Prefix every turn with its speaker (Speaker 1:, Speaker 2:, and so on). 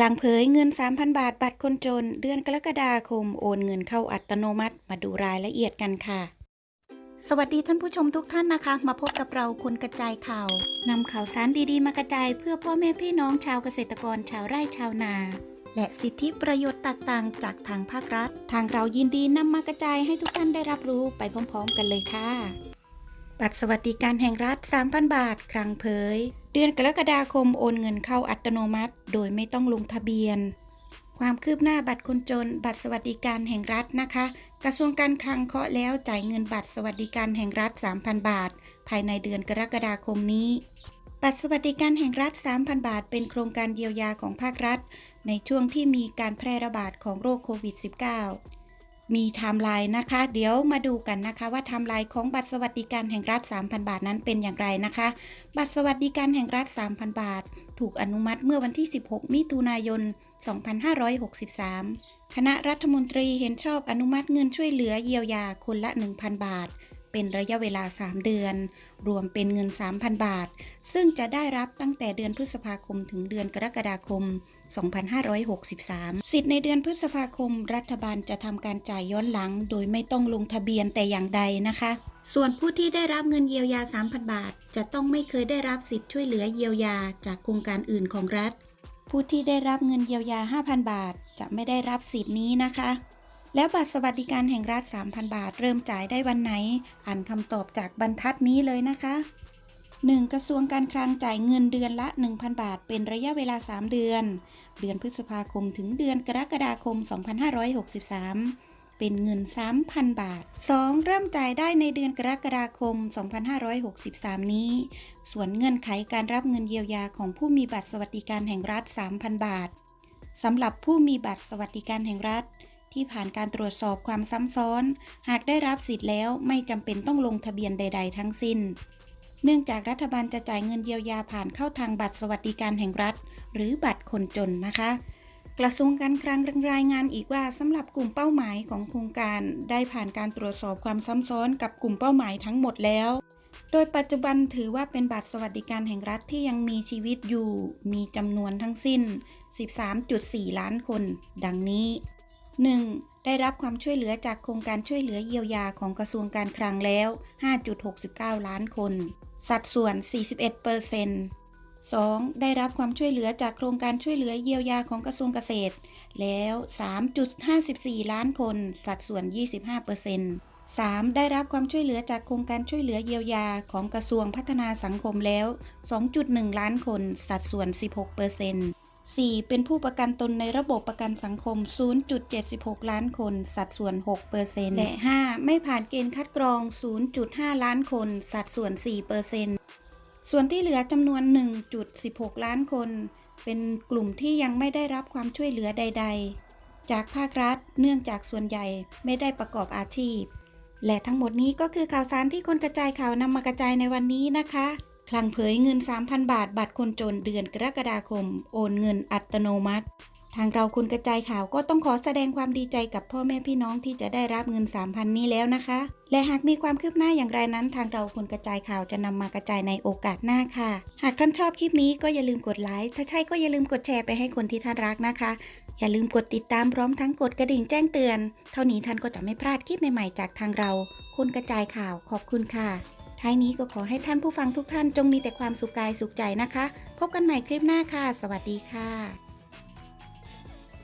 Speaker 1: ลางเผยเงิน 3,000 บาท บัตรคนจน เดือนกรกฎาคม โอนเงินเข้าอัตโนมัติ มาดูรายละเอียดกันค่ะ สวัสดีท่านผู้ชมทุกท่านนะคะ มาพบกับเราคนกระจายข่าวนำข่าวสารดีๆ มากระจายเพื่อพ่อแม่พี่น้องชาวเกษตรกรชาวไร่ชาวนา และสิทธิประโยชน์ต่างๆ จากทางภาครัฐ ทางเรายินดีนำมากระจายให้ทุกท่านได้รับรู้ไปพร้อม ๆ กันเลยค่ะ บัตรสวัสดิการแห่งรัฐ 3,000 บาท ครั้งเผย เดือนกรกฎาคมโอนเงินเข้าอัตโนมัติ โดยไม่ต้องลงทะเบียน ความคืบหน้าบัตรคนจน บัตรสวัสดิการแห่งรัฐนะคะ กระทรวงการคลังเคาะแล้วจ่ายเงินบัตรสวัสดิการแห่งรัฐ 3,000 บาท ภายในเดือนกรกฎาคมนี้ บัตรสวัสดิการแห่งรัฐ 3,000 บาท เป็นโครงการเยียวยาของภาครัฐ ในช่วงที่มีการแพร่ระบาดของโรคโควิด -19 มีไทม์ไลน์นะคะ เดี๋ยวมาดูกันนะคะ ว่าไทม์ไลน์ของบัตรสวัสดิการแห่งรัฐ 3,000 บาทนั้นเป็นอย่างไรนะคะ บัตรสวัสดิการแห่งรัฐ 3,000 บาท ถูกอนุมัติเมื่อวันที่ 16 มิถุนายน 2563 คณะรัฐมนตรีเห็นชอบอนุมัติเงินช่วยเหลือเยียวยาคนละ 1,000 บาท เป็นระยะเวลา 3 เดือน รวมเป็นเงิน 3,000 บาท ซึ่งจะได้รับตั้งแต่เดือนพฤษภาคมถึงเดือนกรกฎาคม 2563 สิทธิ์ในเดือนพฤษภาคม รัฐบาลจะทำการจ่ายย้อนหลัง โดยไม่ต้องลงทะเบียนแต่อย่างใดนะคะ ส่วนผู้ที่ได้รับเงินเยียวยา 3,000 บาท จะต้องไม่เคยได้รับสิทธิ์ช่วยเหลือเยียวยาจากโครงการอื่นของรัฐ ผู้ที่ได้รับเงินเยียวยา 5,000 บาท จะไม่ได้รับสิทธิ์นี้นะคะ แล้วบัตรสวัสดิการแห่งรัฐ 3,000 บาท เริ่มจ่ายได้วันไหน อ่านคำตอบจากบรรทัดนี้เลยนะคะ 1. กระทรวงการคลังจ่ายเงินเดือนละ 1,000 บาท เป็นระยะเวลา 3 เดือน เดือนพฤษภาคมถึงเดือนกรกฎาคม 2563 เป็นเงิน 3,000 บาท 2. เริ่มจ่ายได้ในเดือนกรกฎาคม 2563 นี้ ส่วนเงื่อนไขการรับเงินเยียวยาของผู้มีบัตรสวัสดิการแห่งรัฐ 3,000 บาทสำหรับผู้มีบัตรสวัสดิการแห่งรัฐ ที่ผ่านการตรวจสอบความซ้ำซ้อน หากได้รับสิทธิ์แล้วไม่จำเป็นต้องลงทะเบียนใด ๆ ทั้งสิ้น เนื่องจากรัฐบาลจะจ่ายเงินเยียวยาผ่านเข้าทางบัตรสวัสดิการแห่งรัฐ หรือบัตรคนจนนะคะ กระทรวงการคลังรายงานอีกว่าสำหรับกลุ่มเป้าหมายของโครงการได้ผ่านการตรวจสอบความซ้ำซ้อนกับกลุ่มเป้าหมายทั้งหมดแล้วโดยปัจจุบันถือว่าเป็นบัตรสวัสดิการแห่งรัฐที่ยังมีชีวิตอยู่ มีจำนวนทั้งสิ้น 13.4 ล้านคน ดังนี้ 1. ได้รับความช่วยเหลือจากโครงการช่วยเหลือเยียวยาของกระทรวงการคลังแล้ว 5.69 ล้านคน สัดส่วน 41เปอร์เซนต์ 2. ได้รับความช่วยเหลือจากโครงการช่วยเหลือเยียวยาของกระทรวงเกษตร แล้ว 3.54 ล้านคน สัดส่วน 25เปอร์เซนต์ 3. ได้รับความช่วยเหลือจากโครงการช่วยเหลือเยียวยาของกระทรวงพัฒนาสังคมแล้ว 2.1 ล้านคน สัดส่วน 16เปอร์เซนต์ 4. เป็นผู้ประกันตนในระบบประกันสังคม 0.76 ล้านคน สัดส่วน6เปอร์เซนต์และ 5. ไม่ผ่านเกณฑ์คัดกรอง 0.5 ล้านคน สัดส่วน4เปอร์เซนต์ส่วนที่เหลือจำนวน 1.16 ล้านคน เป็นกลุ่มที่ยังไม่ได้รับความช่วยเหลือใด ๆ จากภาครัฐ เนื่องจากส่วนใหญ่ไม่ได้ประกอบอาชีพ และทั้งหมดนี้ก็คือข่าวสารที่คนกระจายข่าวนำมากระจายในวันนี้นะคะ คลังเผยเงิน 3,000 บาท บัตรคนจนเดือนกรกฎาคม โอนเงินอัตโนมัติ ทางเราคุณกระจายข่าวก็ต้องขอแสดงความดีใจกับพ่อแม่พี่น้องที่จะได้รับเงิน 3,000 นี้แล้วนะคะ และหากมีความคืบหน้าอย่างไรนั้น ทางเราคุณกระจายข่าวจะนำมากระจายในโอกาสหน้าค่ะ หากท่านชอบคลิปนี้ก็อย่าลืมกดไลค์ถ้าใช่ก็อย่าลืมกดแชร์ไปให้คนที่ท่านรักนะคะ อย่าลืมกดติดตามพร้อมทั้งกดกระดิ่งแจ้งเตือน เท่านี้ท่านก็จะไม่พลาดคลิปใหม่ๆจากทางเราคุณกระจายข่าวขอบคุณค่ะ ท้ายนี้ก็ขอให้ท่านผู้ฟังทุกท่านจงมีแต่ความสุขกายสุขใจนะคะ พบกันใหม่คลิปหน้าค่ะ สวัสดีค่ะ